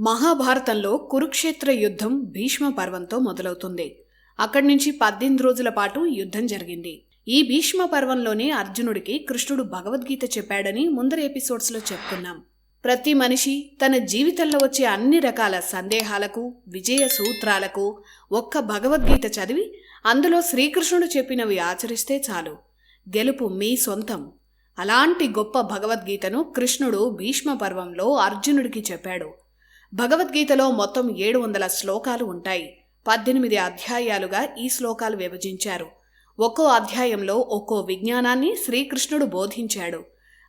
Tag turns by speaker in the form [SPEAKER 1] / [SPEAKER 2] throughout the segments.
[SPEAKER 1] మహాభారతంలో కురుక్షేత్ర యుద్ధం భీష్మ పర్వంతో మొదలవుతుంది. అక్కడి నుంచి పద్దెనిమిది రోజుల పాటు యుద్ధం జరిగింది. ఈ భీష్మ పర్వంలోనే అర్జునుడికి కృష్ణుడు భగవద్గీత చెప్పాడని ముందర ఎపిసోడ్స్లో చెప్పుకున్నాం. ప్రతి మనిషి తన జీవితంలో వచ్చే అన్ని రకాల సందేహాలకు విజయ సూత్రాలకు ఒక్క భగవద్గీత చదివి అందులో శ్రీకృష్ణుడు చెప్పినవి ఆచరిస్తే చాలు. గెలుపు మీ సొంతం. అలాంటి గొప్ప భగవద్గీతను కృష్ణుడు భీష్మ పర్వంలో అర్జునుడికి చెప్పాడు. భగవద్గీతలో మొత్తం ఏడు వందల శ్లోకాలు ఉంటాయి. పద్దెనిమిది అధ్యాయాలుగా ఈ శ్లోకాలు విభజించారు. ఒక్కో అధ్యాయంలో ఒక్కో విజ్ఞానాన్ని శ్రీకృష్ణుడు బోధించాడు.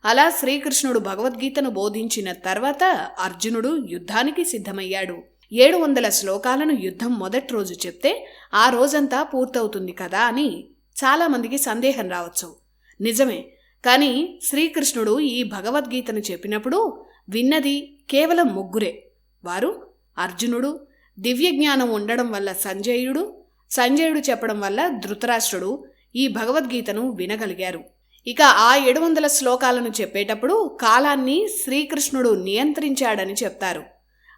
[SPEAKER 1] అలా శ్రీకృష్ణుడు భగవద్గీతను బోధించిన తర్వాత అర్జునుడు యుద్ధానికి సిద్ధమయ్యాడు. ఏడు వందల శ్లోకాలను యుద్ధం మొదటి రోజు చెప్తే ఆ రోజంతా పూర్తవుతుంది కదా అని చాలామందికి సందేహం రావచ్చు. నిజమే కానీ శ్రీకృష్ణుడు ఈ భగవద్గీతను చెప్పినప్పుడు విన్నది కేవలం ముగ్గురే. వారు అర్జునుడు దివ్య జ్ఞానం ఉండడం వల్ల సంజయుడు సంజయుడు చెప్పడం వల్ల ధృతరాష్ట్రుడు ఈ భగవద్గీతను వినగలిగారు. ఇక ఆ ఏడు వందల శ్లోకాలను చెప్పేటప్పుడు కాలాన్ని శ్రీకృష్ణుడు నియంత్రించాడని చెప్తారు.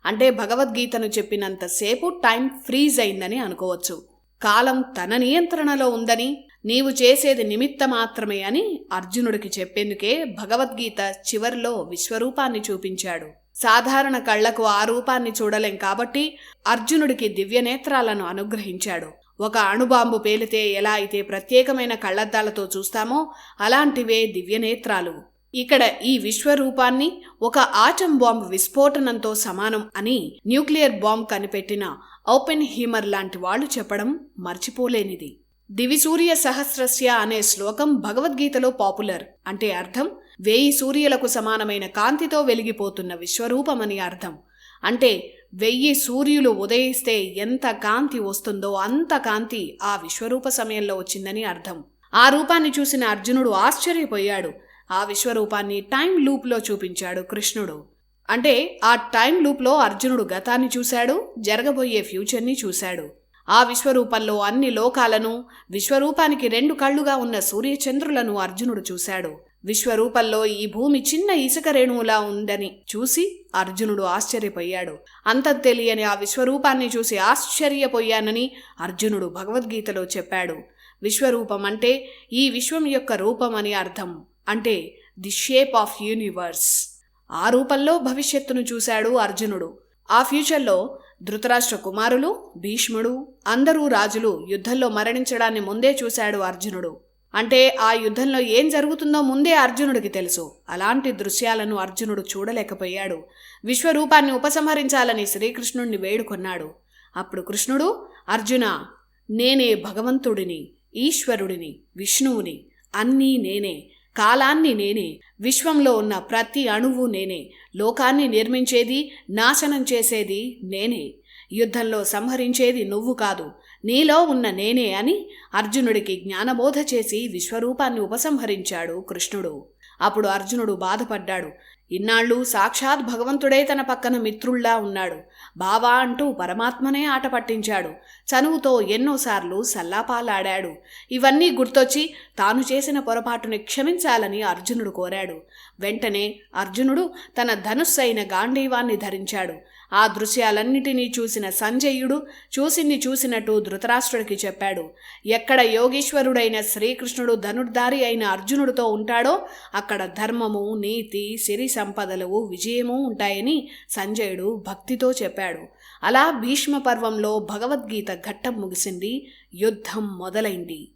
[SPEAKER 1] అంటే భగవద్గీతను చెప్పినంతసేపు టైం ఫ్రీజ్ అయిందని అనుకోవచ్చు. కాలం తన నియంత్రణలో ఉందని నీవు చేసేది నిమిత్త మాత్రమే అని అర్జునుడికి చెప్పేందుకే భగవద్గీత చివర్లో విశ్వరూపాన్ని చూపించాడు. సాధారణ కళ్ళకు ఆ రూపాన్ని చూడలేం కాబట్టి అర్జునుడికి దివ్యనేత్రాలను అనుగ్రహించాడు. ఒక అణుబాంబు పేలితే ఎలా అయితే ప్రత్యేకమైన కళ్ళద్దాలతో చూస్తామో అలాంటివే దివ్యనేత్రాలు. ఇక్కడ ఈ విశ్వరూపాన్ని ఒక ఆటం బాంబు విస్ఫోటనంతో సమానం అని న్యూక్లియర్ బాంబ్ కనిపెట్టిన ఓపెన్ హీమర్ లాంటి వాళ్ళు చెప్పడం మర్చిపోలేనిది. దివిసూర్య సహస్రస్య అనే శ్లోకం భగవద్గీతలో పాపులర్ అంటే అర్థం వేయి సూర్యులకు సమానమైన కాంతితో వెలిగిపోతున్న విశ్వరూపమని అర్థం. అంటే వెయ్యి సూర్యులు ఉదయిస్తే ఎంత కాంతి వస్తుందో అంత కాంతి ఆ విశ్వరూప సమయంలో వచ్చిందని అర్థం. ఆ రూపాన్ని చూసిన అర్జునుడు ఆశ్చర్యపోయాడు. ఆ విశ్వరూపాన్ని టైం లూప్లో చూపించాడు కృష్ణుడు. అంటే ఆ టైం లూప్లో అర్జునుడు గతాన్ని చూశాడు జరగబోయే ఫ్యూచర్ని చూశాడు. ఆ విశ్వరూపంలో అన్ని లోకాలను విశ్వరూపానికి రెండు కళ్ళుగా ఉన్న సూర్యచంద్రులను అర్జునుడు చూశాడు. విశ్వరూపంలో ఈ భూమి చిన్న ఇసుక రేణువులా ఉందని చూసి అర్జునుడు ఆశ్చర్యపోయాడు. అంత తెలియని ఆ విశ్వరూపాన్ని చూసి ఆశ్చర్యపోయానని అర్జునుడు భగవద్గీతలో చెప్పాడు. విశ్వరూపం అంటే ఈ విశ్వం యొక్క రూపం అని అర్థం. అంటే ది షేప్ ఆఫ్ యూనివర్స్. ఆ రూపంలో భవిష్యత్తును చూశాడు అర్జునుడు. ఆ ఫ్యూచర్లో ధృతరాష్ట్ర కుమారులు భీష్ముడు అందరూ రాజులు యుద్ధంలో మరణించడాన్ని ముందే చూశాడు అర్జునుడు. అంటే ఆ యుద్ధంలో ఏం జరుగుతుందో ముందే అర్జునుడికి తెలుసు. అలాంటి దృశ్యాలను అర్జునుడు చూడలేకపోయాడు. విశ్వరూపాన్ని ఉపసంహరించాలని శ్రీకృష్ణుణ్ణి వేడుకొన్నాడు. అప్పుడు కృష్ణుడు అర్జున నేనే భగవంతుడిని ఈశ్వరుడిని విష్ణువుని అన్నీ నేనే కాలాన్ని నేనే విశ్వంలో ఉన్న ప్రతి అణువు నేనే లోకాన్ని నిర్మించేది నాశనం చేసేది నేనే యుద్ధంలో సంహరించేది నువ్వు కాదు నీలో ఉన్న నేనే అని అర్జునుడికి జ్ఞానబోధ చేసి విశ్వరూపాన్ని ఉపసంహరించాడు కృష్ణుడు. అప్పుడు అర్జునుడు బాధపడ్డాడు. ఇన్నాళ్ళు సాక్షాత్ భగవంతుడే తన పక్కన మిత్రుల్లా ఉన్నాడు. బావా అంటూ పరమాత్మనే ఆట పట్టించాడు. చనువుతో ఎన్నోసార్లు సల్లాపాలాడాడు. ఇవన్నీ గుర్తొచ్చి తాను చేసిన పొరపాటుని క్షమించాలని అర్జునుడు కోరాడు. వెంటనే అర్జునుడు తన ధనుస్సైన గాంధీవాన్ని ధరించాడు. ఆ దృశ్యాలన్నిటినీ చూసిన సంజయుడు చూసింది చూసినట్టు ధృతరాష్ట్రుడికి చెప్పాడు. ఎక్కడ యోగీశ్వరుడైన శ్రీకృష్ణుడు ధనుర్ధారి అయిన అర్జునుడితో ఉంటాడో అక్కడ ధర్మము నీతి సిరి సంపదలు విజయము ఉంటాయని సంజయుడు భక్తితో చెప్పాడు. అలా భీష్మ పర్వంలో భగవద్గీత ఘట్టం ముగిసింది. యుద్ధం మొదలైంది.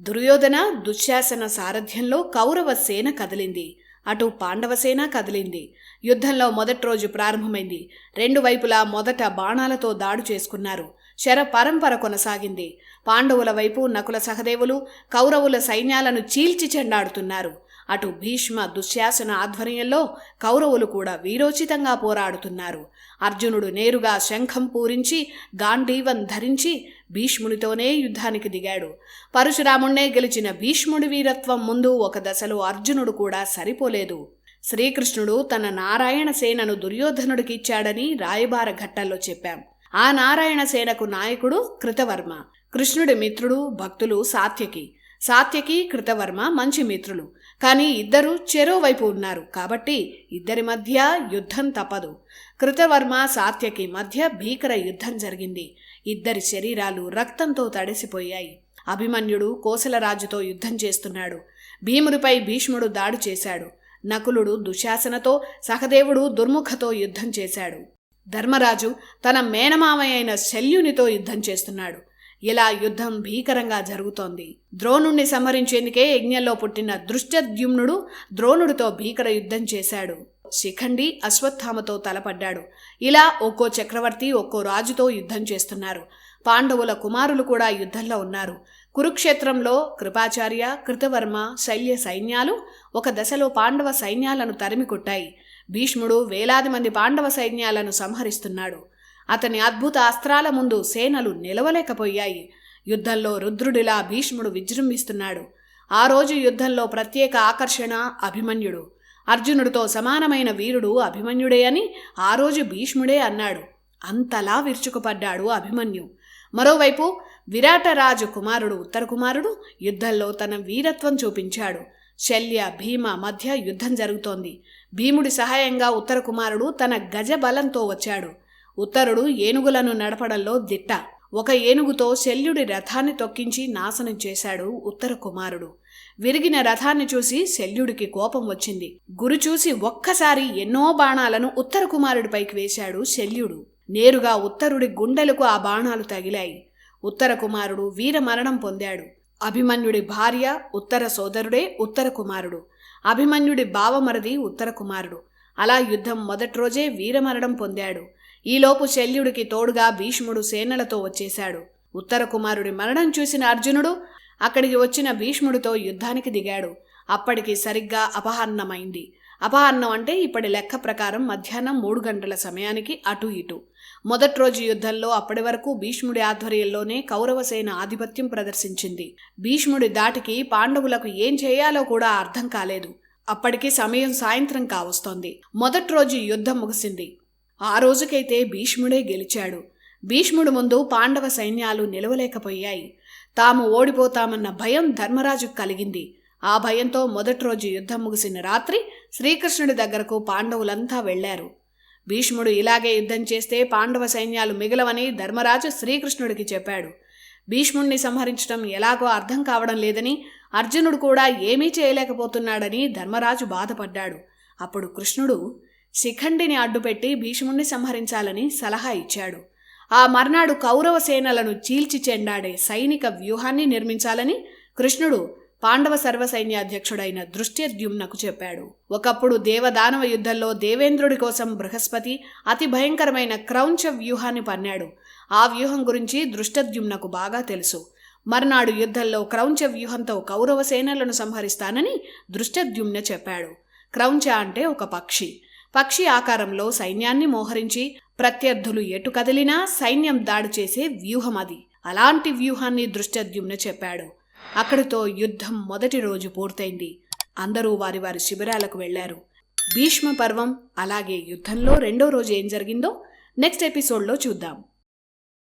[SPEAKER 1] దుర్యోధన దుశ్శాసన సారథ్యంలో కౌరవ సేన కదిలింది. అటు పాండవసేన కదిలింది. యుద్ధంలో మొదటి రోజు ప్రారంభమైంది. రెండు వైపులా మొదట బాణాలతో దాడు చేసుకున్నారు. శర పరంపర కొనసాగింది. పాండవుల వైపు నకుల సహదేవులు కౌరవుల సైన్యాలను చీల్చి చెండాడుతున్నారు. అటు భీష్మ దుశ్శాసన ఆధ్వర్యంలో కౌరవులు కూడా వీరోచితంగా పోరాడుతున్నారు. అర్జునుడు నేరుగా శంఖం పూరించి గాంధీవం ధరించి భీష్మునితోనే యుద్ధానికి దిగాడు. పరశురాముణ్ణే గెలిచిన భీష్ముడి వీరత్వం ముందు ఒక దశలో అర్జునుడు కూడా సరిపోలేదు. శ్రీకృష్ణుడు తన నారాయణ సేనను దుర్యోధనుడికి ఇచ్చాడని రాయబార ఘట్టాల్లో చెప్పాం. ఆ నారాయణ సేనకు నాయకుడు కృతవర్మ. కృష్ణుడి మిత్రుడు భక్తులు సాత్యకి. సాత్యకి కృతవర్మ మంచి మిత్రులు. కానీ ఇద్దరు చెరోవైపు ఉన్నారు. కాబట్టి ఇద్దరి మధ్య యుద్ధం తప్పదు. కృతవర్మ సాత్యకి మధ్య భీకర యుద్ధం జరిగింది. ఇద్దరి శరీరాలు రక్తంతో తడిసిపోయాయి. అభిమన్యుడు కోసలరాజుతో యుద్ధం చేస్తున్నాడు. భీముడిపై భీష్ముడు దాడి చేశాడు. నకులుడు దుశాసనతో సహదేవుడు దుర్ముఖతో యుద్ధం చేశాడు. ధర్మరాజు తన మేనమామ అయిన శల్యునితో యుద్ధం చేస్తున్నాడు. ఇలా యుద్ధం భీకరంగా జరుగుతోంది. ద్రోణుణ్ణి సంహరించేందుకే యజ్ఞంలో పుట్టిన దృష్టద్యుమ్నుడు ద్రోణుడితో భీకర యుద్ధం చేశాడు. శిఖండి అశ్వత్థామతో తలపడ్డాడు. ఇలా ఒక్కో చక్రవర్తి ఒక్కో రాజుతో యుద్ధం చేస్తున్నారు. పాండవుల కుమారులు కూడా యుద్ధంలో ఉన్నారు. కురుక్షేత్రంలో కృపాచార్య కృతవర్మ శల్య సైన్యాలు ఒక దశలో పాండవ సైన్యాలను తరిమి కొట్టాయి. భీష్ముడు వేలాది మంది పాండవ సైన్యాలను సంహరిస్తున్నాడు. అతని అద్భుత అస్త్రాల ముందు సేనలు నిలవలేకపోయాయి. యుద్ధంలో రుద్రుడిలా భీష్ముడు విజృంభిస్తున్నాడు. ఆ రోజు యుద్ధంలో ప్రత్యేక ఆకర్షణ అభిమన్యుడు. అర్జునుడితో సమానమైన వీరుడు అభిమన్యుడే అని ఆ రోజు భీష్ముడే అన్నాడు. అంతలా విరుచుకుపడ్డాడు అభిమన్యు. మరోవైపు విరాటరాజు కుమారుడు ఉత్తర కుమారుడు యుద్ధంలో తన వీరత్వం చూపించాడు. శల్య భీమ మధ్య యుద్ధం జరుగుతోంది. భీముడి సహాయంగా ఉత్తర కుమారుడు తన గజ బలంతో వచ్చాడు. ఉత్తరుడు ఏనుగులను నడపడంలో దిట్ట. ఒక ఏనుగుతో శల్యుడి రథాన్ని తొక్కించి నాశనం చేశాడు ఉత్తర కుమారుడు. విరిగిన రథాన్ని చూసి శల్యుడికి కోపం వచ్చింది. గురు చూసి ఒక్కసారి ఎన్నో బాణాలను ఉత్తర కుమారుడిపైకి వేశాడు శల్యుడు. నేరుగా ఉత్తరుడి గుండెలకు ఆ బాణాలు తగిలాయి. ఉత్తర కుమారుడు వీరమరణం పొందాడు. అభిమన్యుడి భార్య ఉత్తర సోదరుడే ఉత్తర కుమారుడు. అభిమన్యుడి బావమరది ఉత్తర కుమారుడు. అలా యుద్ధం మొదటి రోజే వీరమరణం పొందాడు. ఈలోపు శల్యుడికి తోడుగా భీష్ముడు సేనలతో వచ్చేశాడు. ఉత్తర కుమారుడి మరణం చూసిన అర్జునుడు అక్కడికి వచ్చిన భీష్ముడితో యుద్ధానికి దిగాడు. అప్పటికి సరిగ్గా అపహరణమైంది. అపహరణం అంటే ఇప్పటి లెక్క ప్రకారం మధ్యాహ్నం మూడు గంటల సమయానికి అటు ఇటు. మొదటి రోజు యుద్ధంలో అప్పటి వరకు భీష్ముడి ఆధ్వర్యంలోనే కౌరవసేన ఆధిపత్యం ప్రదర్శించింది. భీష్ముడి దాటికి పాండవులకు ఏం చేయాలో కూడా అర్థం కాలేదు. అప్పటికి సమయం సాయంత్రం కావస్తోంది. మొదటి రోజు యుద్ధం ముగిసింది. ఆ రోజుకైతే భీష్ముడే గెలిచాడు. భీష్ముడు ముందు పాండవ సైన్యాలు నిలవలేకపోయాయి. తాము ఓడిపోతామన్న భయం ధర్మరాజుకు కలిగింది. ఆ భయంతో మొదటి రోజు యుద్ధం ముగిసిన రాత్రి శ్రీకృష్ణుడి దగ్గరకు పాండవులంతా వెళ్ళారు భీష్ముడు ఇలాగే యుద్ధం చేస్తే పాండవ సైన్యాలు మిగలవని ధర్మరాజు శ్రీకృష్ణుడికి చెప్పాడు. భీష్ముణ్ణి సంహరించడం ఎలాగో అర్థం కావడం లేదని అర్జునుడు కూడా ఏమీ చేయలేకపోతున్నాడని ధర్మరాజు బాధపడ్డాడు. అప్పుడు కృష్ణుడు శిఖండిని అడ్డుపెట్టి భీష్ముణ్ణి సంహరించాలని సలహా ఇచ్చాడు. ఆ మర్నాడు కౌరవ సేనలను చీల్చి చెండాడే సైనిక వ్యూహాన్ని నిర్మించాలని కృష్ణుడు పాండవ సర్వసైన్యాధ్యక్షుడైన దృష్ట్యద్యుమ్నకు చెప్పాడు. ఒకప్పుడు దేవదానవ యుద్ధంలో దేవేంద్రుడి కోసం బృహస్పతి అతి భయంకరమైన క్రౌంచ వ్యూహాన్ని పన్నాడు. ఆ వ్యూహం గురించి దృష్టద్యుమ్నకు బాగా తెలుసు. మర్నాడు యుద్ధంలో క్రౌంచ వ్యూహంతో కౌరవ సేనలను సంహరిస్తానని దృష్టద్యుమ్న చెప్పాడు. క్రౌంచ అంటే ఒక పక్షి. పక్షి ఆకారంలో సైన్యాన్ని మోహరించి ప్రత్యర్థులు ఎటు కదిలినా సైన్యం దాడి చేసే వ్యూహం అది. అలాంటి వ్యూహాన్ని దృష్టద్యుమ్న చెప్పాడు. అక్కడితో యుద్ధం మొదటి రోజు పూర్తయింది. అందరూ వారి వారి శిబిరాలకు వెళ్ళారు భీష్మ పర్వం అలాగే యుద్ధంలో రెండో రోజు ఏం జరిగిందో నెక్స్ట్ ఎపిసోడ్లో చూద్దాం.